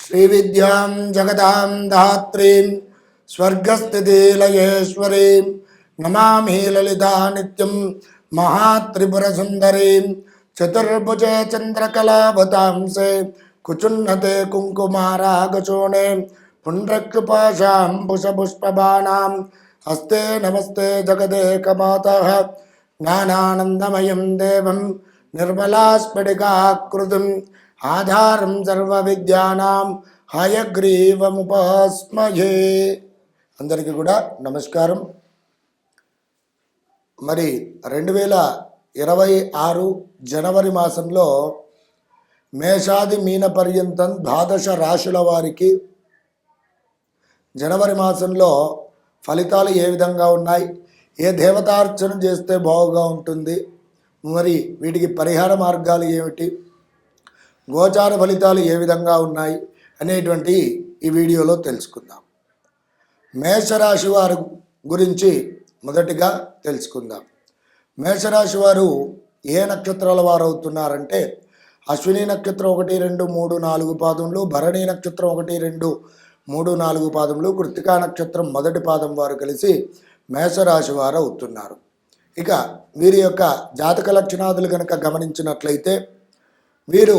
శ్రీవిద్యాం జగదాం ధాత్రీం స్వర్గస్థితిలయేశ్వరీం నమామి లలితా నిత్యం మహాత్రిపురసుందరీం చతుర్భుజే చంద్రకళావతాంసే కుచున్నతే కుంకుమారాగచూణే పుండ్రక్షుపాశాం పుష్పబాణాం హస్తే నమస్తే జగదేకమాత జ్ఞానానందమయం దేవం నిర్మలాస్ఫటికాకృతిం ఆధారం సర్వవిద్యానాం హయగ్రీవముపాస్మయే అందరికీ కూడా నమస్కారం. మరి రెండు వేల ఇరవై ఆరు జనవరి మాసంలో మేషాది మీన పర్యంతం ద్వాదశ రాశుల వారికి జనవరి మాసంలో ఫలితాలు ఏ విధంగా ఉన్నాయి? ఏ దేవతార్చన చేస్తే బాగుగా ఉంటుంది? మరి వీటికి పరిహార మార్గాలు ఏమిటి? గోచార ఫలితాలు ఏ విధంగా ఉన్నాయి అనేటువంటి ఈ వీడియోలో తెలుసుకుందాం. మేషరాశి వారు గురించి మొదటిగా తెలుసుకుందాం. మేషరాశి వారు ఏ నక్షత్రాల వారు అవుతున్నారంటే అశ్విని నక్షత్రం ఒకటి రెండు మూడు నాలుగు పాదములు భరణి నక్షత్రం ఒకటి రెండు మూడు నాలుగు పాదములు కృతికా నక్షత్రం మొదటి పాదం వారు కలిసి మేషరాశి వారు అవుతున్నారు. ఇక వీరి యొక్క జాతక లక్షణాదులు కనుక గమనించినట్లయితే వీరు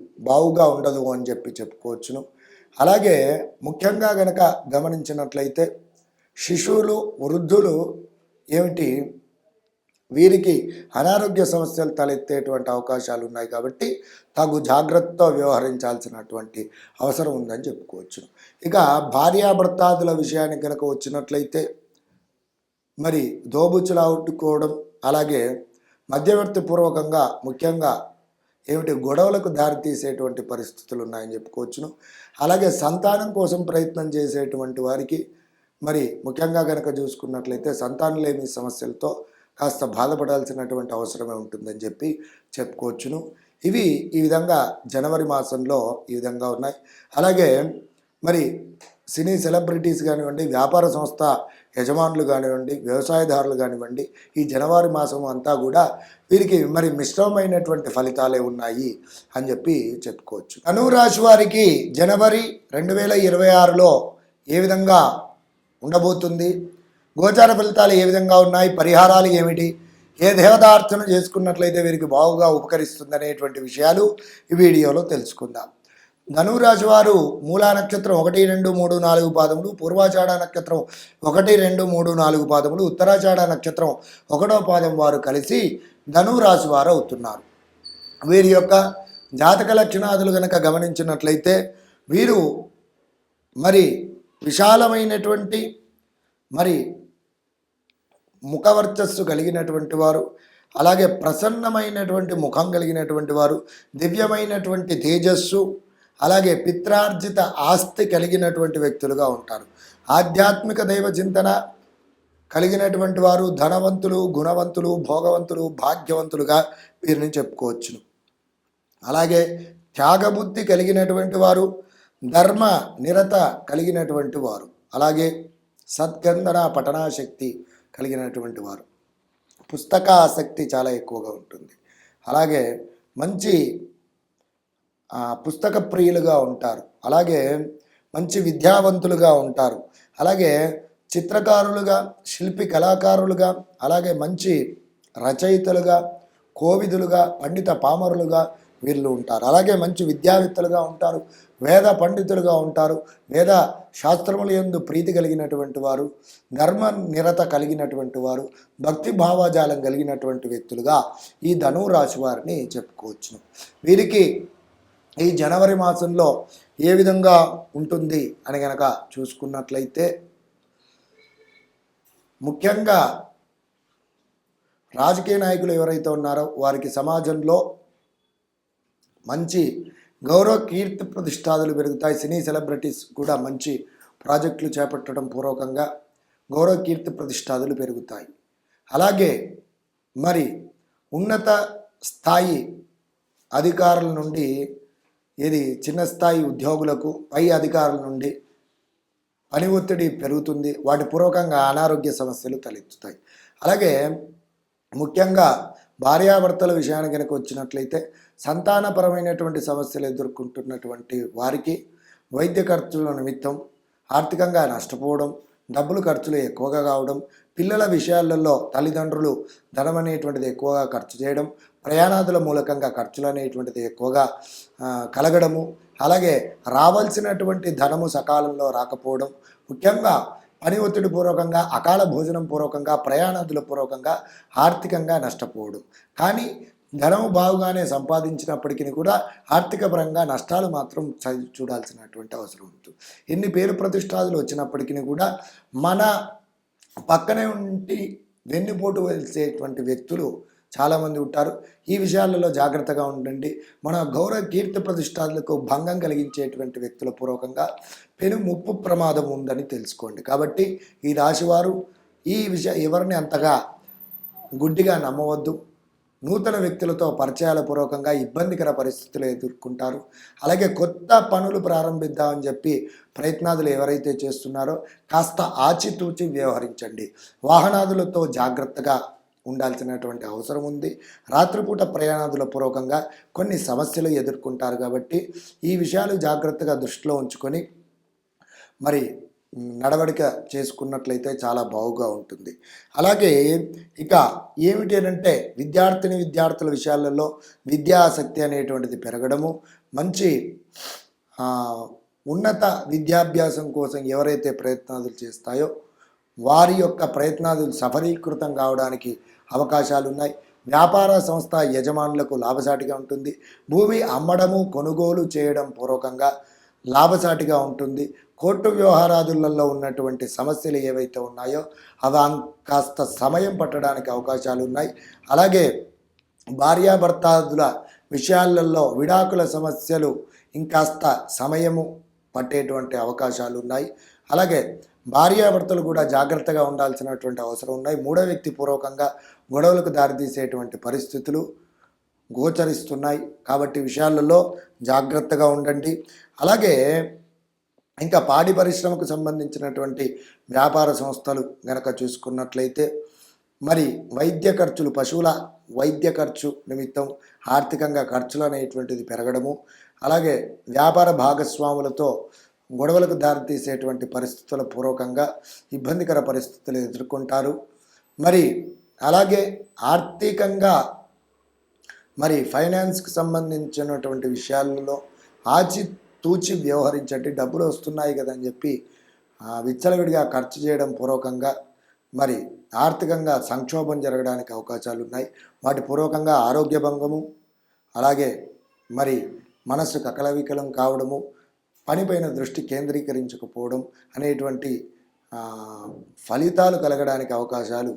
బావుగా ఉండదు అని చెప్పి చెప్పుకోవచ్చును. అలాగే ముఖ్యంగా గనక గమనించినట్లయితే శిశువులు వృద్ధులు ఏమిటి? వీరికి అనారోగ్య సమస్యలు తలెత్తేటువంటి అవకాశాలు ఉన్నాయి కాబట్టి తగు జాగ్రత్తతో వ్యవహరించాల్సినటువంటి అవసరం ఉందని చెప్పుకోవచ్చు ఇక భార్యాభర్తాదుల విషయానికి కనుక వచ్చినట్లయితే మరి దోబుచ్చులాడుకోవడం అలాగే మధ్యవర్తి పూర్వకంగా ముఖ్యంగా ఏమిటి? గొడవలకు దారితీసేటువంటి పరిస్థితులు ఉన్నాయని చెప్పుకోవచ్చును. అలాగే సంతానం కోసం ప్రయత్నం చేసేటువంటి వారికి మరి ముఖ్యంగా కనుక చూసుకున్నట్లయితే సంతానలేమి సమస్యలతో కాస్త బాధపడాల్సినటువంటి అవసరమే ఉంటుందని చెప్పి చెప్పుకోవచ్చును. ఇవి ఈ విధంగా జనవరి మాసంలో ఈ విధంగా ఉన్నాయి. అలాగే మరి సినీ సెలబ్రిటీస్ కానివ్వండి వ్యాపార సంస్థ యజమానులు కానివ్వండి వ్యవసాయదారులు కానివ్వండి ఈ జనవరి మాసం అంతా కూడా వీరికి మరి మిశ్రమమైనటువంటి ఫలితాలే ఉన్నాయి అని చెప్పి చెప్పుకోవచ్చు. ధనురాశి వారికి జనవరి రెండు వేల ఇరవై ఆరులో ఏ విధంగా ఉండబోతుంది? గోచార ఫలితాలు ఏ విధంగా ఉన్నాయి? పరిహారాలు ఏమిటి? ఏ దేవతార్చన చేసుకున్నట్లయితే వీరికి బాగుగా ఉపకరిస్తుంది అనేటువంటి విషయాలు ఈ వీడియోలో తెలుసుకుందాం. ధనురాశి వారు మూలా నక్షత్రం ఒకటి రెండు మూడు నాలుగు పాదములు పూర్వాషాఢ నక్షత్రం ఒకటి రెండు మూడు నాలుగు పాదములు ఉత్తరాషాఢ నక్షత్రం ఒకటో పాదం వారు కలిసి ధనురాశి వారు అవుతున్నారు. వీరి యొక్క జాతక లక్షణాదులు కనుక గమనించినట్లయితే వీరు మరి విశాలమైనటువంటి మరి ముఖవర్చస్సు కలిగినటువంటి వారు అలాగే ప్రసన్నమైనటువంటి ముఖం కలిగినటువంటి వారు దివ్యమైనటువంటి తేజస్సు అలాగే పిత్రార్జిత ఆస్తి కలిగినటువంటి వ్యక్తులుగా ఉంటారు. ఆధ్యాత్మిక దైవ చింతన కలిగినటువంటి వారు ధనవంతులు గుణవంతులు భోగవంతులు భాగ్యవంతులుగా వీరిని చెప్పుకోవచ్చును. అలాగే త్యాగబుద్ధి కలిగినటువంటి వారు ధర్మ నిరత కలిగినటువంటి వారు అలాగే సద్గంధన పఠనాశక్తి కలిగినటువంటి వారు. పుస్తక ఆసక్తి చాలా ఎక్కువగా ఉంటుంది. అలాగే మంచి పుస్తక ప్రియులుగా ఉంటారు. అలాగే మంచి విద్యావంతులుగా ఉంటారు. అలాగే చిత్రకారులుగా శిల్పి కళాకారులుగా అలాగే మంచి రచయితలుగా కోవిదులుగా పండిత పామరులుగా వీళ్ళు ఉంటారు. అలాగే మంచి విద్యావేత్తలుగా ఉంటారు. వేద పండితులుగా ఉంటారు. వేద శాస్త్రముల యందు ప్రీతి కలిగినటువంటి వారు ధర్మ నిరత కలిగినటువంటి వారు భక్తి భావాజాలం కలిగినటువంటి వ్యక్తులుగా ఈ ధనురాశి వారిని చెప్పుకోవచ్చును. వీరికి ఈ జనవరి మాసంలో ఏ విధంగా ఉంటుంది అని గనక చూసుకున్నట్లయితే ముఖ్యంగా రాజకీయ నాయకులు ఎవరైతే ఉన్నారో వారికి సమాజంలో మంచి గౌరవ కీర్తి ప్రతిష్టాదులు పెరుగుతాయి. సినీ సెలబ్రిటీస్ కూడా మంచి ప్రాజెక్టులు చేపట్టడం పూర్వకంగా గౌరవ కీర్తి ప్రతిష్టాదులు పెరుగుతాయి. అలాగే మరి ఉన్నత స్థాయి అధికారుల నుండి ఇది చిన్న స్థాయి ఉద్యోగులకు పై అధికారుల నుండి పని ఒత్తిడి పెరుగుతుంది. వాటి పూర్వకంగా అనారోగ్య సమస్యలు తలెత్తుతాయి. అలాగే ముఖ్యంగా భార్యాభర్తల విషయానికి కనుక వచ్చినట్లయితే సంతానపరమైనటువంటి సమస్యలు ఎదుర్కొంటున్నటువంటి వారికి వైద్య ఖర్చుల నిమిత్తం ఆర్థికంగా నష్టపోవడం డబ్బులు ఖర్చులు ఎక్కువగా కావడం పిల్లల విషయాలలో తల్లిదండ్రులు ధనం అనేటువంటిది ఎక్కువగా ఖర్చు చేయడం ప్రయాణాదుల మూలకంగా ఖర్చులు అనేటువంటిది ఎక్కువగా కలగడము అలాగే రావాల్సినటువంటి ధనము సకాలంలో రాకపోవడం ముఖ్యంగా పని ఒత్తిడి పూర్వకంగా అకాల భోజనం పూర్వకంగా ప్రయాణాదుల పూర్వకంగా ఆర్థికంగా నష్టపోవడం. కానీ ధనము బాగుగానే సంపాదించినప్పటికీ కూడా ఆర్థిక పరంగా నష్టాలు మాత్రం చ- చూడాల్సినటువంటి అవసరం ఉంటుంది. ఎన్ని పేరు ప్రతిష్టాదులు వచ్చినప్పటికీ కూడా మన పక్కనే ఉండి వెన్నుపోటు వేసేటువంటి వ్యక్తులు చాలామంది ఉంటారు. ఈ విషయాలలో జాగ్రత్తగా ఉండండి. మన గౌరవ కీర్తి ప్రతిష్టాలకు భంగం కలిగించేటువంటి వ్యక్తుల పూర్వకంగా పెను ముప్పు ప్రమాదం ఉందని తెలుసుకోండి. కాబట్టి ఈ రాశివారు ఈ విషయ ఎవరిని అంతగా గుడ్డిగా నమ్మవద్దు. నూతన వ్యక్తులతో పరిచయాల పూర్వకంగా ఇబ్బందికర పరిస్థితులు ఎదుర్కొంటారు. అలాగే కొత్త పనులు ప్రారంభిద్దామని చెప్పి ప్రయత్నాలు ఎవరైతే చేస్తున్నారో కాస్త ఆచితూచి వ్యవహరించండి. వాహనాదులతో జాగ్రత్తగా ఉండాల్సినటువంటి అవసరం ఉంది. రాత్రిపూట ప్రయాణాదుల పూర్వకంగా కొన్ని సమస్యలు ఎదుర్కొంటారు కాబట్టి ఈ విషయాలు జాగ్రత్తగా దృష్టిలో ఉంచుకొని మరి నడవడిక చేసుకున్నట్లయితే చాలా బాగుగా ఉంటుంది. అలాగే ఇక ఏమిటి అంటే విద్యార్థిని విద్యార్థుల విషయాలలో విద్యాసక్తి అనేటువంటిది పెరగడము మంచి ఉన్నత విద్యాభ్యాసం కోసం ఎవరైతే ప్రయత్నాలు చేస్తాయో వారి యొక్క ప్రయత్నాలు సఫలీకృతం కావడానికి అవకాశాలు ఉన్నాయి వ్యాపార సంస్థ యజమానులకు లాభసాటిగా ఉంటుంది. భూమి అమ్మడము కొనుగోలు చేయడం పూర్వకంగా లాభసాటిగా ఉంటుంది. కోర్టు వ్యవహారాదులలో ఉన్నటువంటి సమస్యలు ఏవైతే ఉన్నాయో అవి కాస్త సమయం పట్టడానికి అవకాశాలు ఉన్నాయి. అలాగే భార్యాభర్తాదుల విషయాలలో విడాకుల సమస్యలు ఇంకాస్త సమయము పట్టేటువంటి అవకాశాలు ఉన్నాయి. అలాగే భార్యాభర్తలు కూడా జాగ్రత్తగా ఉండాల్సినటువంటి అవసరం ఉన్నాయి. మూడో వ్యక్తి పూర్వకంగా గొడవలకు దారితీసేటువంటి పరిస్థితులు గోచరిస్తున్నాయి. కాబట్టి విషయాలలో జాగ్రత్తగా ఉండండి. అలాగే ఇంకా పాడి పరిశ్రమకు సంబంధించినటువంటి వ్యాపార సంస్థలు గనక చూసుకున్నట్లయితే మరి వైద్య ఖర్చులు పశువుల వైద్య ఖర్చు నిమిత్తం ఆర్థికంగా ఖర్చులు అనేటువంటిది పెరగడము అలాగే వ్యాపార భాగస్వాములతో గొడవలకు దారితీసేటువంటి పరిస్థితుల పూర్వకంగా ఇబ్బందికర పరిస్థితులు ఎదుర్కొంటారు. మరి అలాగే ఆర్థికంగా మరి ఫైనాన్స్కి సంబంధించినటువంటి విషయాలలో ఆచి తూచి వ్యవహరించండి. డబ్బులు వస్తున్నాయి కదా అని చెప్పి విచ్చలవిడిగా ఖర్చు చేయడం పూర్వకంగా మరి ఆర్థికంగా సంక్షోభం జరగడానికి అవకాశాలు ఉన్నాయి వాటి పూర్వకంగా ఆరోగ్య భంగము అలాగే మరి మనస్సు కకలవికలం కావడము పనిపైన దృష్టి కేంద్రీకరించకపోవడం అనేటువంటి ఫలితాలు కలగడానికి అవకాశాలు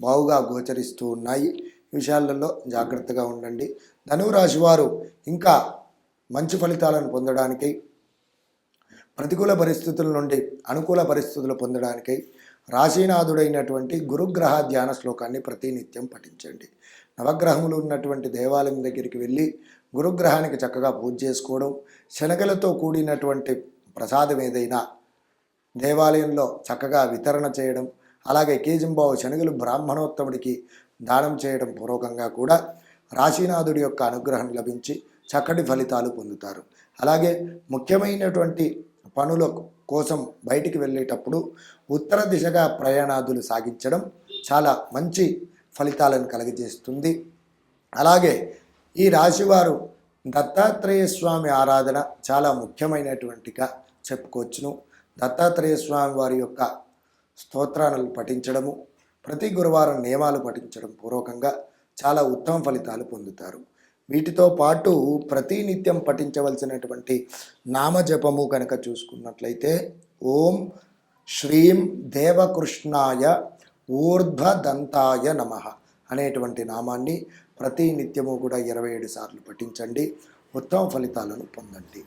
బావుగా గోచరిస్తూ ఉన్నాయి. విషయాలలో జాగ్రత్తగా ఉండండి. ధనురాశి వారు ఇంకా మంచి ఫలితాలను పొందడానికై ప్రతికూల పరిస్థితుల నుండి అనుకూల పరిస్థితులు పొందడానికై రాశీనాథుడైనటువంటి గురుగ్రహ ధ్యాన శ్లోకాన్ని ప్రతినిత్యం పఠించండి. నవగ్రహములు ఉన్నటువంటి దేవాలయం దగ్గరికి వెళ్ళి గురుగ్రహానికి చక్కగా పూజ చేసుకోవడం శనగలతో కూడినటువంటి ప్రసాదం ఏదైనా దేవాలయంలో చక్కగా వితరణ చేయడం అలాగే కేజింబావు శనగలు బ్రాహ్మణోత్తముడికి దానం చేయడం పూర్వకంగా కూడా రాశీనాథుడి యొక్క అనుగ్రహం లభించి చక్కటి ఫలితాలు పొందుతారు. అలాగే ముఖ్యమైనటువంటి పనుల కోసం బయటికి వెళ్ళేటప్పుడు ఉత్తర దిశగా ప్రయాణాదులు సాగించడం చాలా మంచి ఫలితాలను కలుగజేస్తుంది. అలాగే ఈ రాశివారు దత్తాత్రేయ స్వామి ఆరాధన చాలా ముఖ్యమైనటువంటిగా చెప్పుకోవచ్చును. దత్తాత్రేయ స్వామి వారి యొక్క స్తోత్రాలను పఠించడము ప్రతి గురువారం నియమాలు పఠించడం పూర్వకంగా చాలా ఉత్తమ ఫలితాలు పొందుతారు. వీటితో పాటు ప్రతినిత్యం పఠించవలసినటువంటి నామజపము కనుక చూసుకున్నట్లయితే ఓం శ్రీం దేవకృష్ణాయ ఊర్ధ్వదంతాయ నమ అనేటువంటి నామాన్ని ప్రతి నిత్యము కూడా ఇరవై ఏడు సార్లు పఠించండి. ఉత్తమ ఫలితాలను పొందండి.